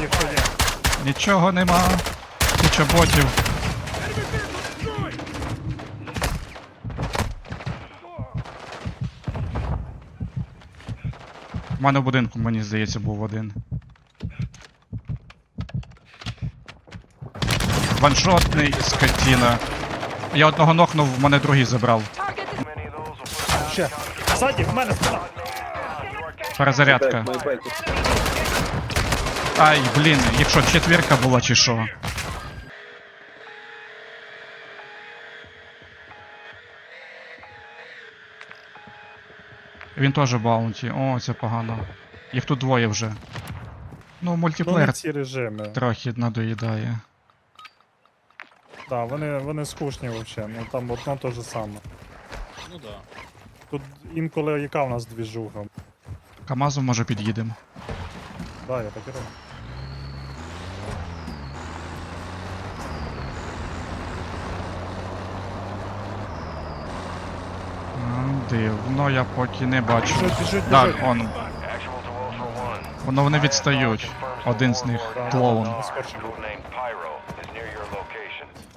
ніхто є. Нічого нема. Куча ботів. У мене в будинку, мені здається, був один. Ваншотний скотіна. Я одного нокнув, в мене другий забрав. Ще. Ззаді, в мене спина. Перезарядка. Ай, блін, якщо четвірка була чи що. Він теж баунті. О, це погано. Їх тут двоє вже. Ну, не мультиплеєр ці режими. трохи надоїдає. Да, вони, вони скучні взагалі. Ну там одно те же саме. Ну да. Тут інколи яка у нас двіжуха. Камазу може під'їдемо. Да, я так і роблю. М, Дивно, я поки не бачу. Біжуть. он. Воно вони відстають. Один з них клоун.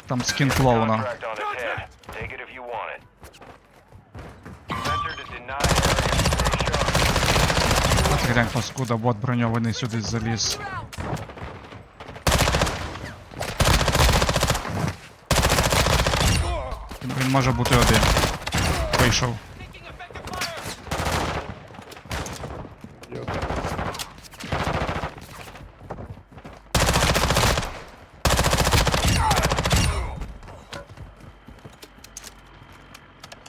Там скін клоуна. Sharp. Глянь, паскуда, бот броньований сюди заліз. Він може бути один. Вийшов. Йо.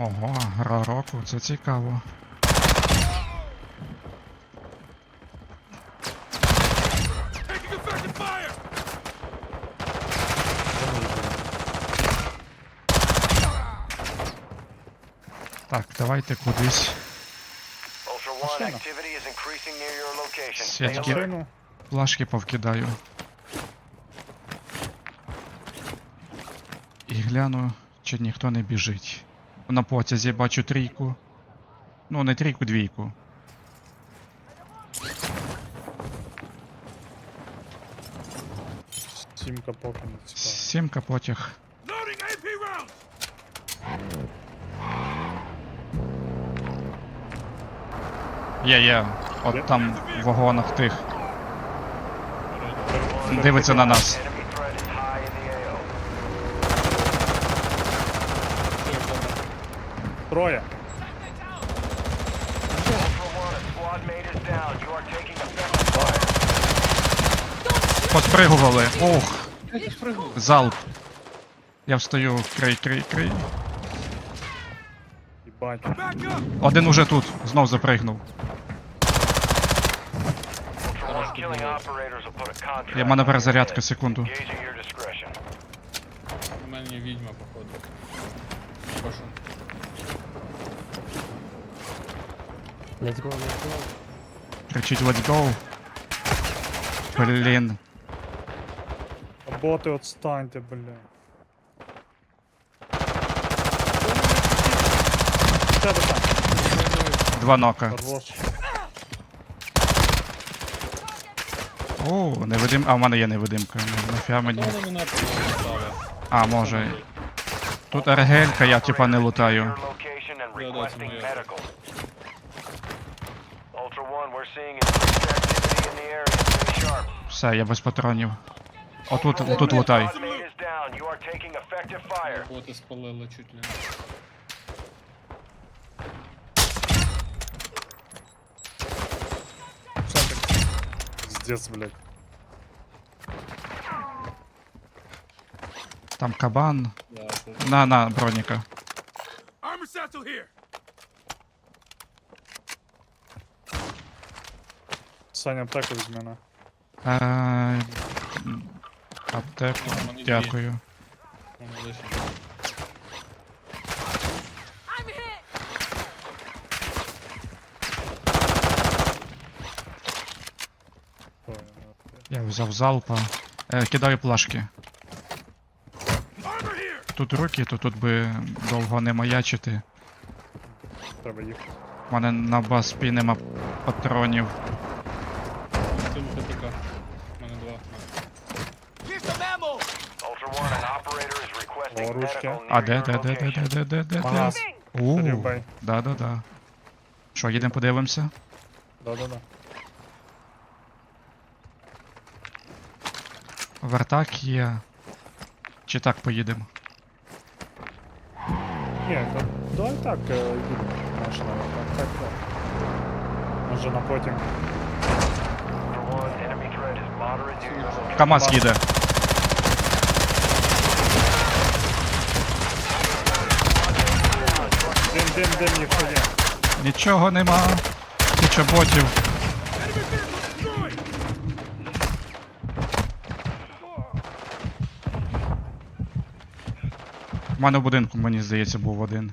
Ого, гра року, це цікаво. Так, давайте кудись. Ultra One, Машина. activity is increasing near your location. Свет- Stay Такі- Машину. Плашки повкидаю. І гляну, чи ніхто не біжить. На потязі бачу трійку. Ну, не трійку, двійку. Сімка цікава. Сімка потяг. Є, є. От там в вагонах тих. Дивиться на нас. Троє. Поспригували. Ох. Залп. Я встаю. Крий, крий, крий. Один уже тут. Знов запригнув. Я мене перезарядка, секунду. У мене відьма, походу. Прошу. Let's go, let's go. Кричить let's go. Блін. А Боти отстаньте, бля. Два нока. Хорош. О, невидим. А, в мене є невидимка. Ну, Нафіга мені. Мене? А, може. Тут аргелька, я типа не лутаю. The area. Stay sharp. Все, я без патронів. Отут, отут лутай. Боти спалили чуть ли. Здец, блядь. Там кабан. Да, тут На, на, броніка. Саня аптеку візьме на. Е, м, Аптеку. Дякую. воно. взяв залпа. Е, кидаю плашки. Тут руки, то тут би довго не маячити. Треба їх. У мене на баспі нема патронів. Це не ТТК. У мене два. Ultra One, an operator is requesting Оружки. medical А near де, your де, де, де, де, location. де, де, де, де? Магаз. Ууу, Стрільбай. да-да-да. Що, їдемо подивимося? Да-да-да. Вертак є. Чи так поїдемо? Ні, да, давай так е, їдемо. Машина, так, так, так. Може на потім. КамАЗ їде. Дим, дим, дим, якщо є. Нічого нема. Куча ботів. Мене в будинку, мені здається, був один.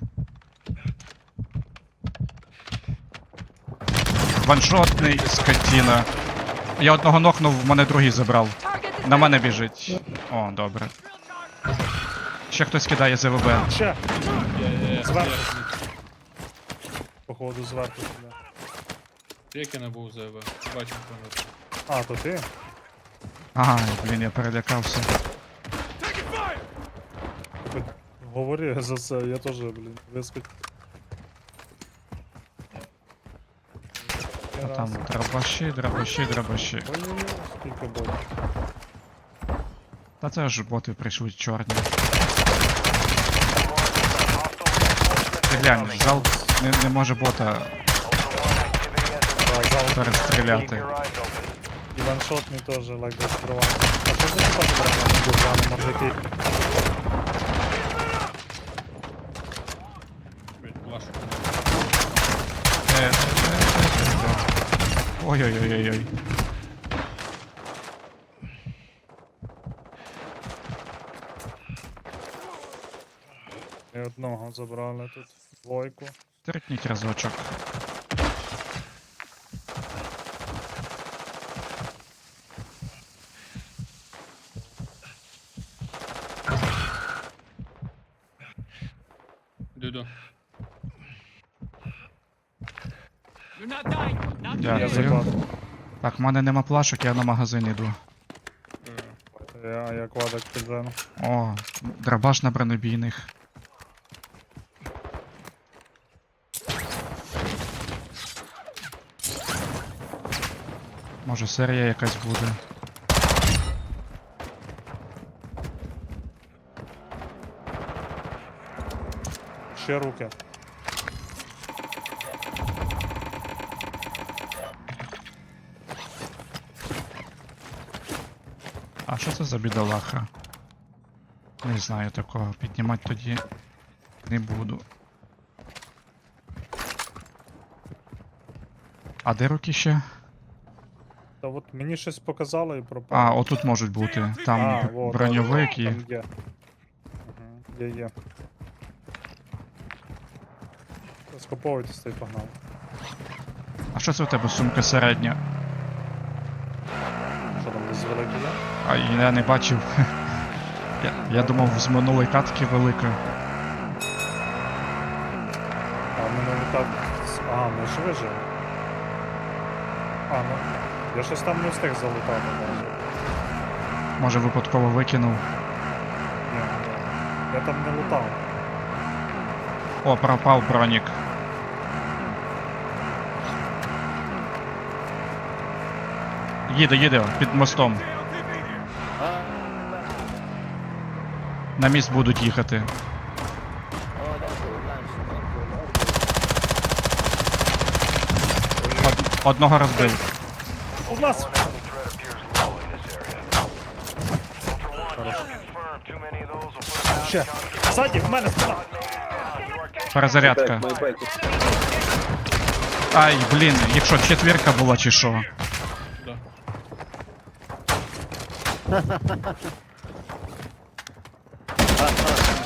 Ваншотний скотіна. Я одного нокнув, в мене другий забрав. На мене біжить. О, добре. Ще хтось кидає ЗВБ. Ще, Зверху. походу, зверху сюди. як я не був ЗВ. Бачив пам'ятаю. А, то ти? Ага, блін, я перелякався. Говори за це, я теж, блін, вискочу. А там дробаші, дробаші, дробаші. Ой-ой-ой, скільки ботів. Та це ж боти прийшли чорні. Ти глянь, зал не, не може бота Ultra One, activity has Так, зал. Keep перестріляти. your eyes open. І ваншотний теж лайк розкриває. А що за типа брали на державі моржики? Е, е, е, е, е. Ой-ой-ой-ой. І одного забрали тут. Двойку. Трикніть разочок. Так, в мене нема плашок, я на магазин іду. Е, Я, я квадок піджену. О, дробаш на бронебійних. Може серія якась буде. Ще руки. А що це за бідолаха? Не знаю такого. Піднімати тоді не буду. А де руки ще? Та от мені щось показало і пропало. А, отут можуть бути. Там А, вот, броньовик і. Там є. Угу. Є, є. Скуповуйтесь та й погнали. А що це у тебе сумка середня? Що там десь велике є? А я не бачив. Я, я думав, з минулої катки велика. А в мене не так. А, ми ж вижили. А, ну. Я щось там не встиг залутати навіть. Може випадково викинув. Ні, ні. Я там не лутав. О, пропав бронік. Їде, їде, під мостом. На міст будуть їхати. Од- одного розбив. У нас! Ще. Ззаді, в мене спина! Перезарядка. Ай, блін, якщо четвірка була чи що.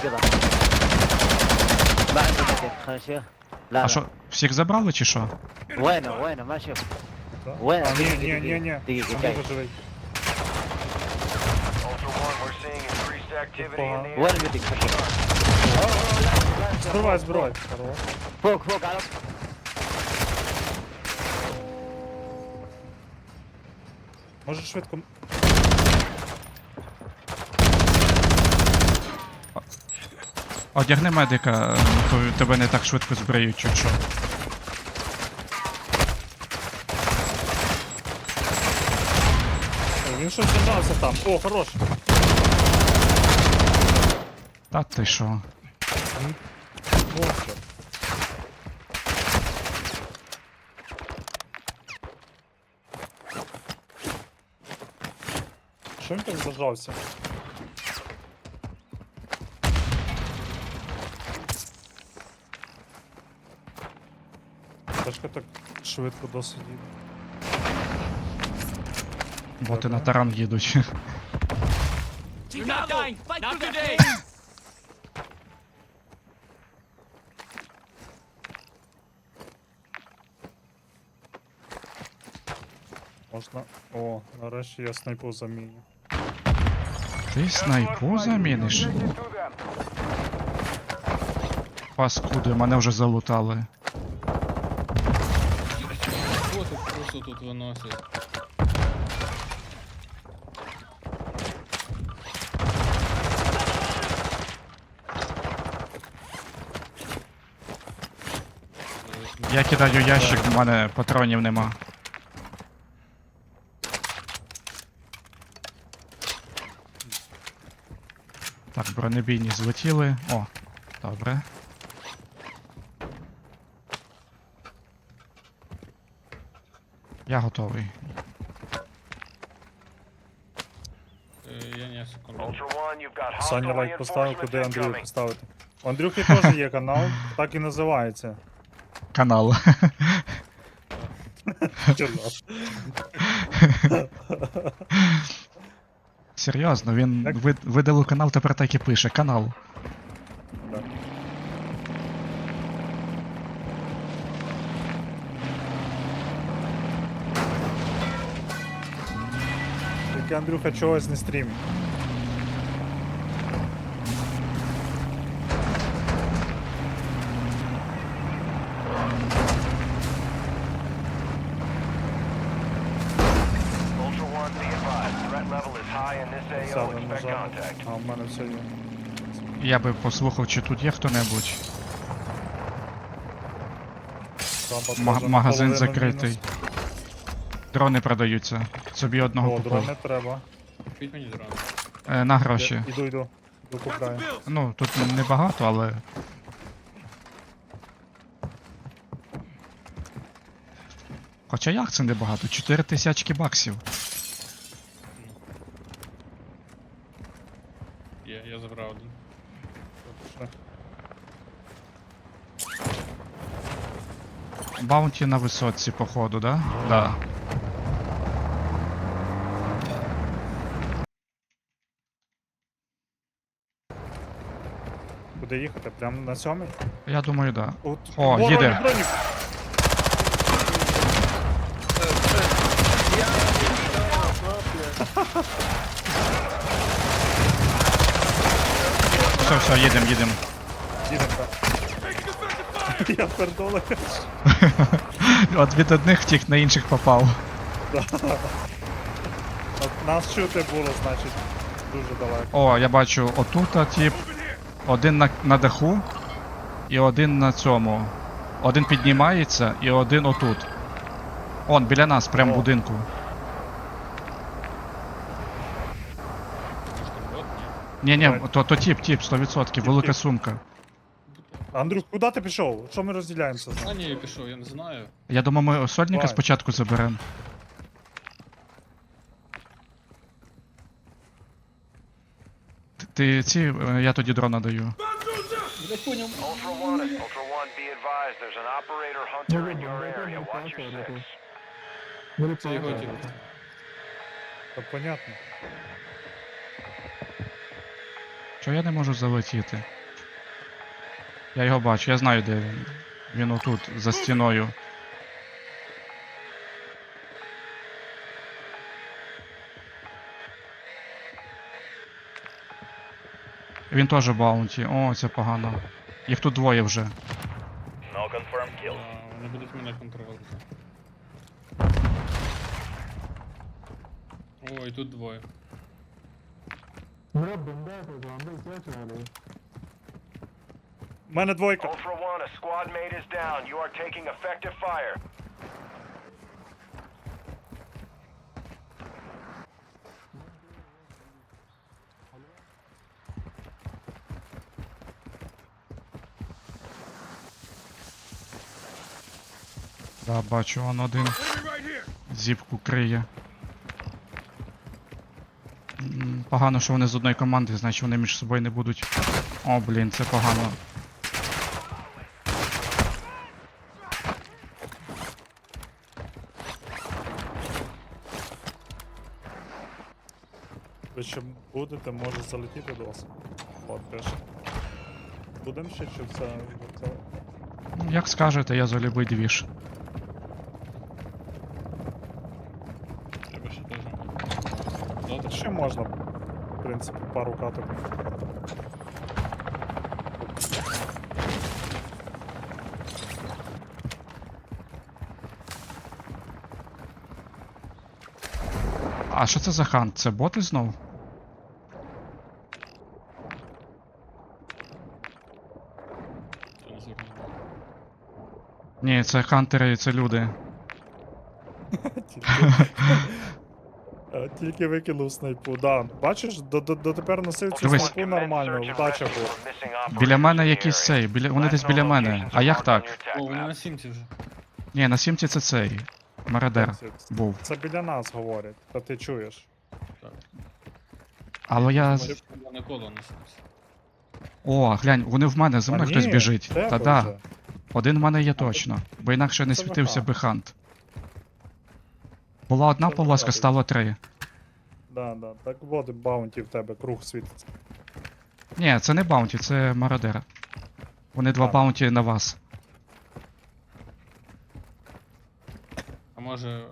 діла. Бачите, таке, хорошо. А що, всіх забрали чи що? Bueno, bueno, macho. Bueno, А, ні, ні, ні, ні. Тихо, Там тихо. дуже живий. Ultra One, we're seeing increased activity in the Bueno, митик, пошел. Скривай зброю. Хорош. Фок, фок, алло. Може швидко. Одягни медика, то тебе не так швидко збриють, чи що. Він щось зажався там. О, хорош. Та ти що? Монстр. Що він так зажався? Ташка так швидко досить їде. Боти на таран їдуть. You're not dying. Fight not today. Можна. О, нарешті я снайпу заміню. Ти снайпу заміниш? Паскуди, мене вже залутали. Боти тут виносять. Я кидаю ящик, в мене патронів нема. Так, бронебійні злетіли. О, добре. Я готовий. Е, Я не секунду. Саня лайк поставив, куди Андрію поставити. У Андрюхи теж є канал, так і називається. Канал. Серйозно, він вид- видалив канал, тепер так і пише. Канал. Тільки Андрюха чогось не стрімить. А в мене все є. Я би послухав, чи тут є хто-небудь. Теж магазин закритий. Дрони продаються. Собі одного О, купив. дрони треба. Купіть мені дрон. Е, на гроші. Іду, йду. Іду купляю. Ну, тут небагато, але. Хоча як це небагато? 4 тисячки баксів. Я, я забрав один. Баунті на висотці, походу, да? Да. Куди їхати? Прямо на сьомий? Я думаю, да. От. О, Ворон, їде. бронік! Все, все, їдем, їдем. Їдемо, так. Я пердола. От від одних втік, на інших попав. От Нас чути було, значить, дуже далеко. О, я бачу отут, тип. Один на, на даху і один на цьому. Один піднімається і один отут. Он, біля нас, прям в будинку. Ні. Ні, то, то тип, тип, 100%, велика тип. сумка. Андрюх, куди ти пішов? Що ми розділяємося? А ні, я пішов, я не знаю. Я думаю, ми сольника Давай. спочатку заберемо. Ти- ці, е, я тоді дрона даю. Ultra One, Ultra One, be advised. There's an operator hunter in your area. Watch your six. Це його тип. Та понятно. Чого я не можу залетіти? Я його бачу, я знаю, де він. Він отут, за стіною. Він теж баунті. О, це погано. Їх тут двоє вже. No confirmed kill. А, Вони будуть мене контролювати. Ой, тут двоє. У мене двойка. Ultra One, a squad mate is down. You are taking effective fire. Да, бачу, он один. Зіпку криє. Погано, що вони з одної команди, значить вони між собою не будуть. О, блін, це погано. Ви ще будете, може залетіти до вас. От пише. Будем ще чи. Ну, Як скажете, я за любий двіж. Треба ще теж. Та Добре. Ще можна, в принципі, пару каток. А що це за хант? Це боти знов? Це не звернув. Ні, це хантери, це люди. Тільки, Е, викинув снайпу. Да. Бачиш, до, до, дотепер носив цю Дивись. снайпу нормально, вдача була. Біля мене якийсь цей, біля... вони десь біля мене. А як так? О, вони на сімці вже. Ні, на сімці це цей. Мародер Це, був. це біля нас говорять, та ти чуєш. Але я. Може, не коло на сімці. О, глянь, вони в мене, за мною хтось біжить. тебе Та да. Один в мене є точно, бо інакше не Це світився ВК. би хант. Була одна Це полоска, стало три. Да, да. Так от і баунті в тебе, круг світиться. Ні, це не баунті, це мародер. Вони два А. баунті на вас. А може.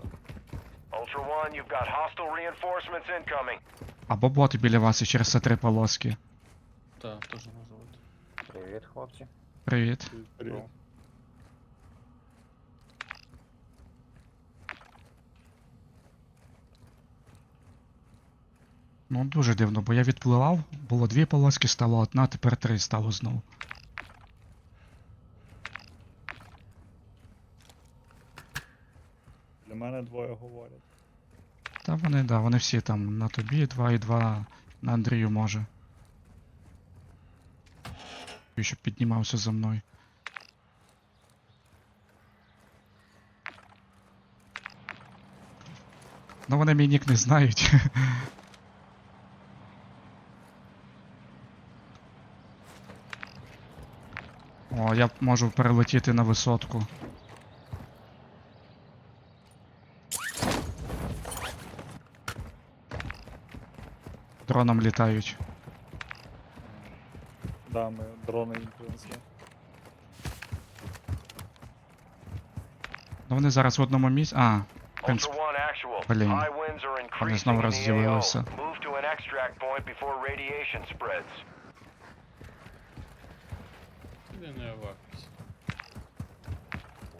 Ultra One, you've got hostile reinforcements incoming. Або боти біля вас і через це три полоски. Та, теж може бути. Привіт, хлопці. Привіт. Привіт. Ну дуже дивно, бо я відпливав, було дві полоски, стало одна, тепер три стало знову. Для мене двоє говорять. Та вони, да, вони всі там на тобі, два і два на Андрію може. І Щоб піднімався за мною. Ну вони мій нік не знають. О, я можу перелетіти на висотку. Дроном літають. Да, ми дрони їм принесли. Ну вони зараз в одному місці. А, в принципі. Блін. Вони знову розділилися. Move to an extract point before radiation spreads. Іди не евакуйся.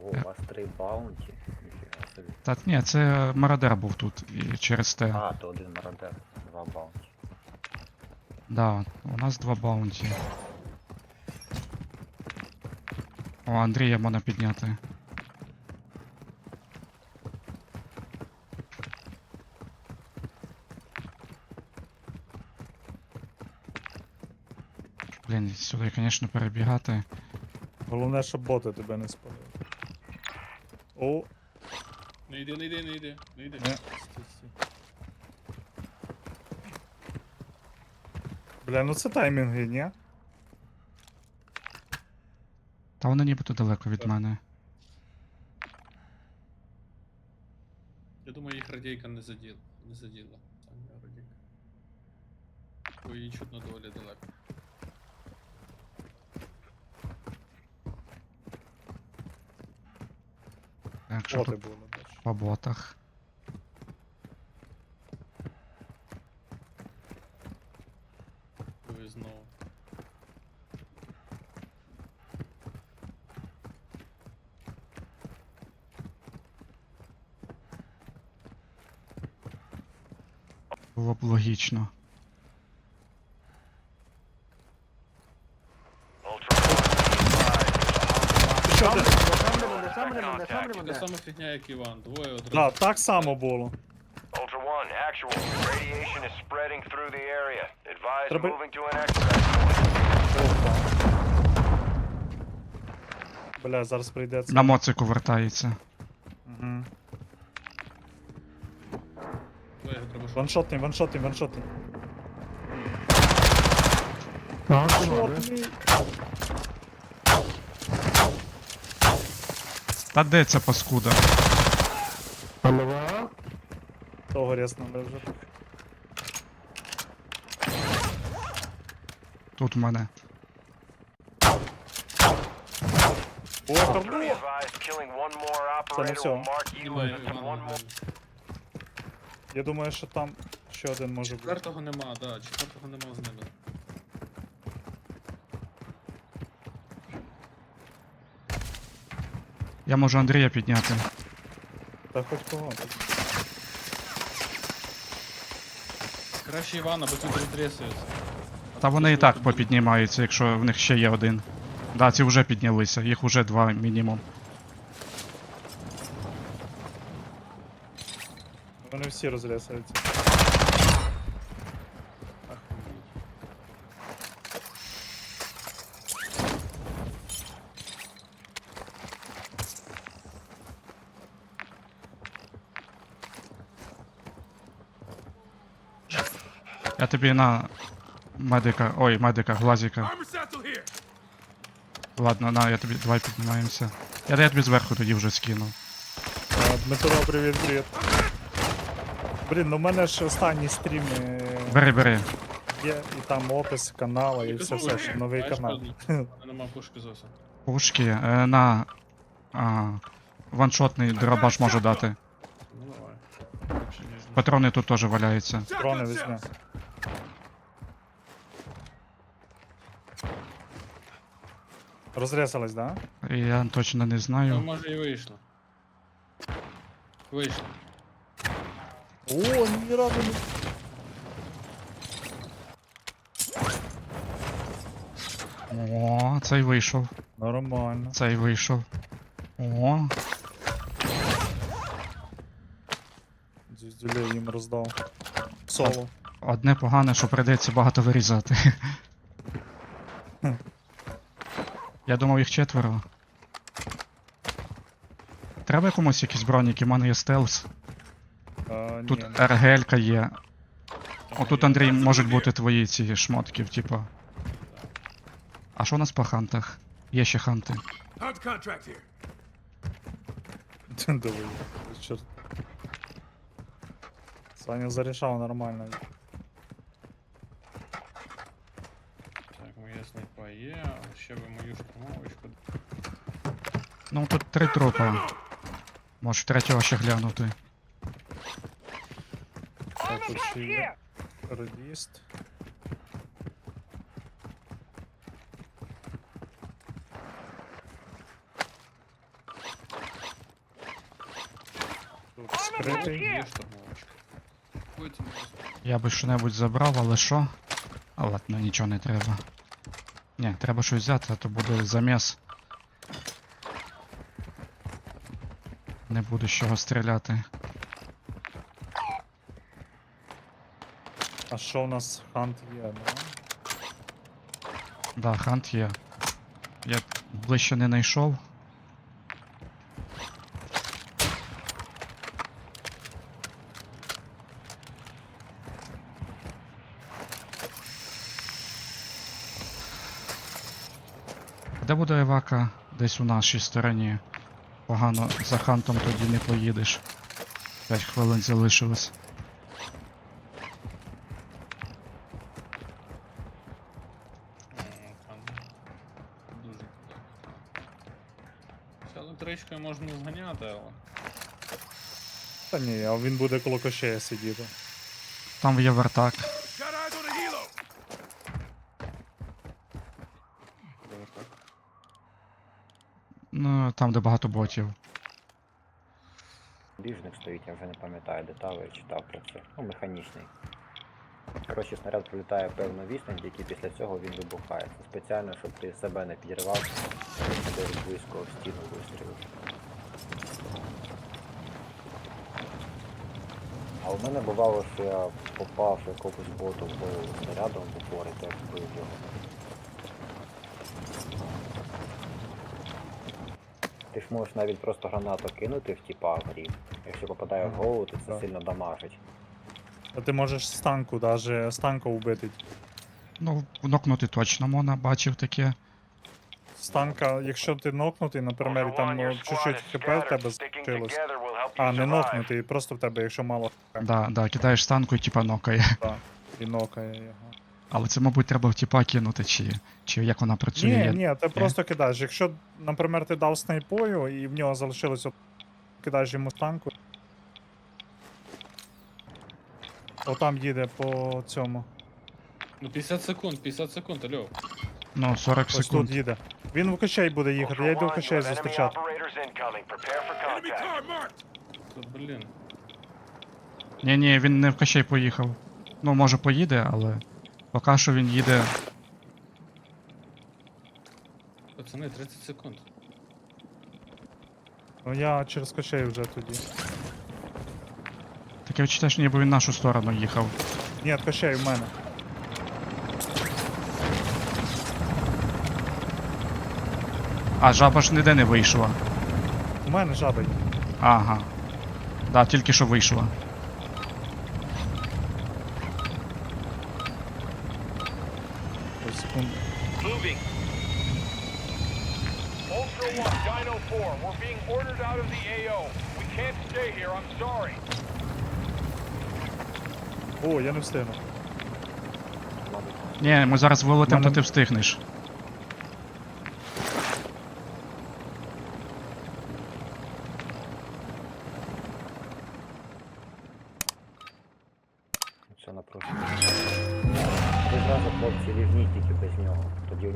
О, у вас три баунті. Ніфіга собі. Та ні, це мародер був тут і через те. А, то один мародер, два баунті. Да, у нас два баунті. О, Андрія можна підняти. Блін, сюди, звісно, перебігати. Головне, щоб боти тебе не спалили. О, Не йди, не йди, не йди, не йди. не. Стій, стій. Бля, ну це таймінги, ні? Та вони нібито далеко від мене. Я думаю, їх радійка не заділа. Не заділа. Там є радійка. Бо її чутно доволі далеко. Що Боти тут були, по ботах. Дивись знову. Було б логічно. Contact. Така сама фігня, як Іван. Двоє одразу. Да, так само було. Ultra One, actual. Radiation is spreading through the area. Advise Треба- moving to an extract Бля, зараз прийдеться. На моцику вертається. Угу. Двоє його треба шукати. Ваншотний, ваншотний, ваншотний. Та де ця паскуда? Того рясно лежить. Тут в мене. О, торну! be advised, killing one more operator всё. will mark you as Івана one more. Я думаю, що там ще один може бути. Четвертого нема, да, четвертого нема з ними. Я можу Андрія підняти. Та хоч кого. Краще Івана, бо тут розтрясується. Та вони і так попіднімаються, якщо в них ще є один. Да, ці вже піднялися, їх вже два мінімум. Вони всі розрясаються. Я тобі на медика. Ой, медика, глазіка. Ладно, на, я тобі. Давай піднімаємося. Я, я тобі зверху тоді вже скину. Дмитро, привіт, привіт. Блін, ну в мене ж останні стріми Бери, бери. є, і там опис каналу, і все, все, що новий канал. Нема пушки зовсім. Пушки. Е, на. А, ваншотний дробаш можу дати. Ну давай. Патрони тут теж валяються. Дрони візьме. Розрясалась, да? Я точно не Ну, знаю. може і вийшло. Вийшло. О, ні разу не. О, цей вийшов. Нормально. Цей вийшов. О, Дюздюлей їм роздав. Соло. одне погане, що прийдеться багато вирізати. Я думав їх четверо. Треба комусь якісь броніки, в мене є стелс. А, Тут ні, РГЛ є. Отут, Андрій, можуть бути твої ці шмотки, типа. А що у нас по хантах? Є ще ханти. Диви, чорт. Саня зарішав нормально. Снайпа є, а ще би мою штурмовочку. Ну тут три трупа. Може третього ще глянути. Так, тут ще є радіст. Тут скритий. Є штурмовочка. Потім Я би що-небудь забрав, але що? А ладно, нічого не треба. Ні, треба щось взяти, а то буде заміс. Не буду з чого стріляти. А що у нас хант є, да? Да, хант є. Я ближче не знайшов. Де буде Евака? Десь у нашій стороні. Погано за хантом тоді не поїдеш. 5 хвилин залишилось. Ця електричкою можна зганяти, але. Та ні, а він буде коло кощея сидіти. Там є вертак. Там, де багато ботів. Біжник стоїть, я вже не пам'ятаю деталі, я читав про це. Ну, механічний. Коротше, снаряд пролітає певну відстань, який після цього він вибухає. Це спеціально, щоб ти себе не підірвав, тебе близько в стіну вистрілив. А у мене бувало, що я попав якогось боту по снарядом в упори, так вбив його. Ти ж можеш навіть просто гранату кинути в тіпа в грі. Якщо попадає в голову, то це Так. сильно дамажить. А ти можеш з танку, даже з танка вбити. Ну, нокнути точно можна, бачив таке. З танка, якщо ти нокнутий, наприклад, там ну, чуть-чуть хп в тебе залишилось. А, не нокнутий, просто в тебе, якщо мало хп, Да, да, кидаєш з танку і типа нокає. і нокає його. Але це, мабуть, треба в тіпа кинути, чи, чи як вона працює. Ні, я- ні, ти просто кидаєш. Якщо, наприклад, ти дав снайпою і в нього залишилось, кидаєш йому танку. Отам їде по цьому. Ну 50 секунд, 50 секунд, алло. Ну, 40 Ось секунд. тут їде. Він в кощей буде їхати, я йду в кощей зустрічати. Та блін. Ні, ні, він не в кощей поїхав. Ну, може поїде, але поки що він їде. Пацани, 30 секунд. Ну я через кощей вже тоді. Таке відчуття, що ніби він в нашу сторону їхав. Ні, кощей в мене. А жаба ж ніде не вийшла. У мене жаба є. Ага. Да, тільки що вийшла. Ось секунду. Moving. Ultra One, Dino 4, we're being ordered out of the AO. We can't stay here, I'm sorry. О, я не встигну. Ні, ми зараз вилетимо, Мене- то ти встигнеш.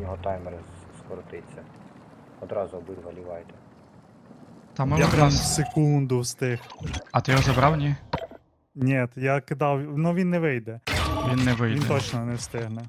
Нього таймер скоротиться. Одразу обидва лівайте. Та ми Я в прям секунду встиг. А ти його забрав, ні? Ні, я кидав, ну він не вийде. Він не вийде. Він точно не встигне.